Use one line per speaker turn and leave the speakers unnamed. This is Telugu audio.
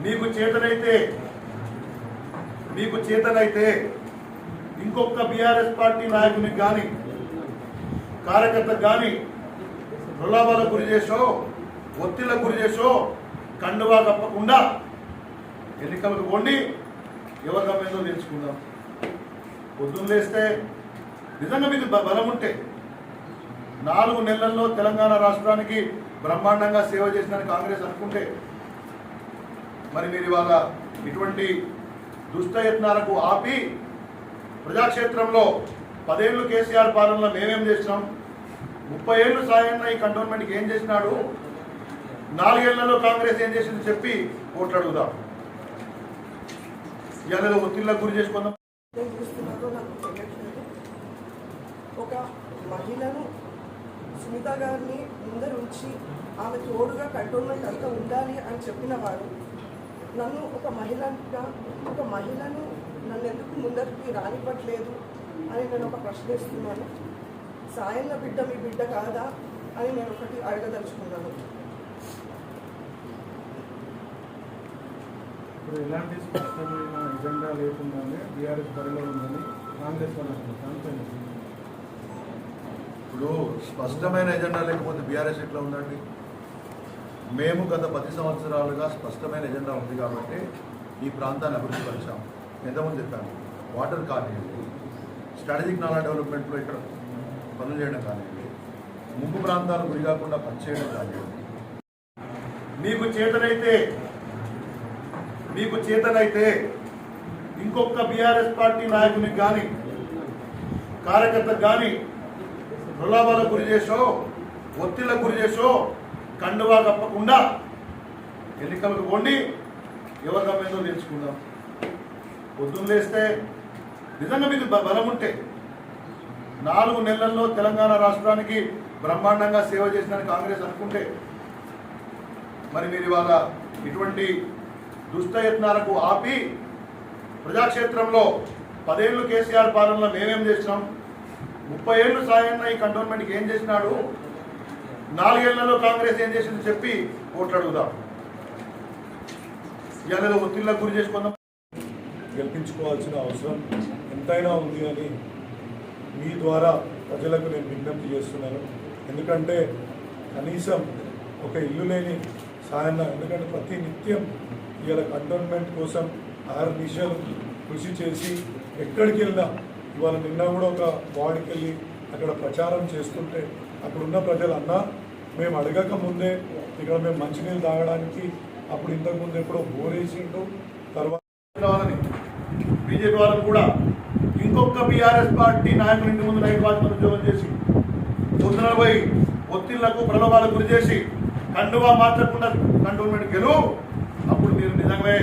మీకు చేతనైతే మీకు చేతనైతే ఇంకొక బీఆర్ఎస్ పార్టీ నాయకునికి కానీ కార్యకర్తకు కానీ ప్రలోభాలకు గురి చేసో ఒత్తిళ్ళకు గురి చేసో కండువా తప్పకుండా ఎన్నికలకు పోండి. ఎవరి గమ్యంలో తెలుసుకుందాం. పొద్దున్న లేస్తే నిజంగా మీకు బ- బలం ఉంటే నాలుగు నెలల్లో తెలంగాణ రాష్ట్రానికి బ్రహ్మాండంగా సేవ చేసిందని కాంగ్రెస్ అనుకుంటే మరి మీరు ఇవాళ ఇటువంటి దుష్టయత్నాలకు ఆపి ప్రజాక్షేత్రంలో పదేళ్ళు కేసీఆర్ పాలనలో మేమేం చేసినాం? ముప్పై ఏళ్ళు సాయన్న ఈ కంటోన్మెంట్కి ఏం చేసినాడు? నాలుగేళ్ళలో కాంగ్రెస్ ఏం చేసింది చెప్పి ఓట్లు అడుగుదాం. ఇవాళ ఒత్తిళ్ళకు గురి చేసుకుందాం.
ఒక మహిళను సునీత గారిని ముందర ఉంచి ఆమె తోడుగా కంటోన్మెంట్ అంతా ఉండాలి అని చెప్పిన వారు నన్ను ఒక మహిళగా ఒక మహిళను నన్ను ఎందుకు ముందరికి రానివ్వట్లేదు అని నేను ఒక ప్రశ్న ఇస్తున్నాను సాయన్న బిడ్డ మీ బిడ్డ కాదా అని నేను ఒకటి అడగదలుచుకున్నాను.
ఇప్పుడు ఎలాంటి స్పష్టమైన ఎజెండా లేకుండానే బీఆర్ఎస్ బరిలో ఉందని కాంగ్రెస్ వాళ్ళు
ఇప్పుడు స్పష్టమైన ఎజెండా లేకపోతే బీఆర్ఎస్ ఎట్లా ఉందండి? మేము గత పది సంవత్సరాలుగా స్పష్టమైన ఎజెండా ఉంది కాబట్టి ఈ ప్రాంతాన్ని అభివృద్ధి పరిచాము ఎంతమంది చెప్పాను వాటర్ కానివ్వండి స్ట్రాటజిక్ నాలా డెవలప్మెంట్లో ఇక్కడ పనులు చేయడం కానివ్వండి ముంపు ప్రాంతాలు గురి కాకుండా పనిచేయడం కానివ్వండి. మీకు చేతనైతే మీకు చేతనైతే ఇంకొక బీఆర్ఎస్ పార్టీ నాయకునికి కానీ కార్యకర్తకు కానీ ప్రలోభాలకు గురి చేసో ఒత్తిళ్ళకు గురి చేసో కండువా కప్పకుండా ఎన్నికలకు పోండి. ఎవరి గమ్యంలో తెలుసుకుందాం. పొద్దున్న లేస్తే నిజంగా మీకు బ- బలం ఉంటే నాలుగు నెలల్లో తెలంగాణ రాష్ట్రానికి బ్రహ్మాండంగా సేవ చేసిన కాంగ్రెస్ అనుకుంటే మరి మీరు ఇవాళ ఇటువంటి దుష్టయత్నాలకు ఆపి ప్రజాక్షేత్రంలో పదేళ్ళు కేసీఆర్ పాలనలో మేమేం చేసినాం? ముప్పై ఏళ్ళు సాయన్న ఈ కంటోన్మెంట్కి ఏం చేసినాడు? నాలుగేళ్ళలో కాంగ్రెస్ ఏం చేసింది చెప్పి ఓట్లు అడుగుదాం. ఇవాళ ఒత్తిళ్ళకు గురి చేసుకుందాం.
గెలిపించుకోవాల్సిన అవసరం ఎంతైనా ఉంది అని మీ ద్వారా ప్రజలకు నేను విజ్ఞప్తి చేస్తున్నాను. ఎందుకంటే కనీసం ఒక ఇల్లు లేని సాయన్న ఎందుకంటే ప్రతి నిత్యం ఇవాళ కంటోన్మెంట్ కోసం ఆరు నిమిషాలు కృషి చేసి ఎక్కడికి వెళ్ళినా ఇవాళ నిన్న కూడా ఒక వార్డుకి వెళ్ళి అక్కడ ప్రచారం చేస్తుంటే అక్కడున్న ప్రజలు అన్నా మేము అడగక ముందే ఇక్కడ మేము మంచినీళ్ళు తాగడానికి అప్పుడు ఇంతకుముందు ఎప్పుడో బోరేసిండు తర్వాత
బీజేపీ వాళ్ళకు కూడా ఇంకొక బీఆర్ఎస్ పార్టీ నాయకులు ఇంటి ముందు నైట్ వాచ్మెన్ ఉద్యోగం చేసి పొద్దున పోయి ఒత్తిళ్ళకు ప్రలోభాలకు గురి చేసి కండువా మార్చకుండా కంటోన్మెంట్ గెలువు అప్పుడు మీరు నిజంగా